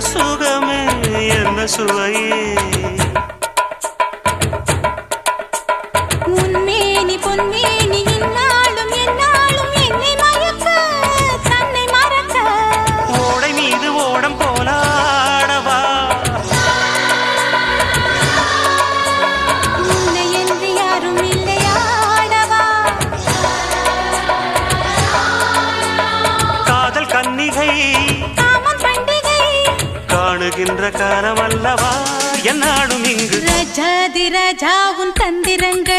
சுகமே என்ன சுவையே வாழுகின்ற காலம் அல்லவா என்னாடும் இங்கு ரஜாதி ராஜாவும் தந்திரங்கள்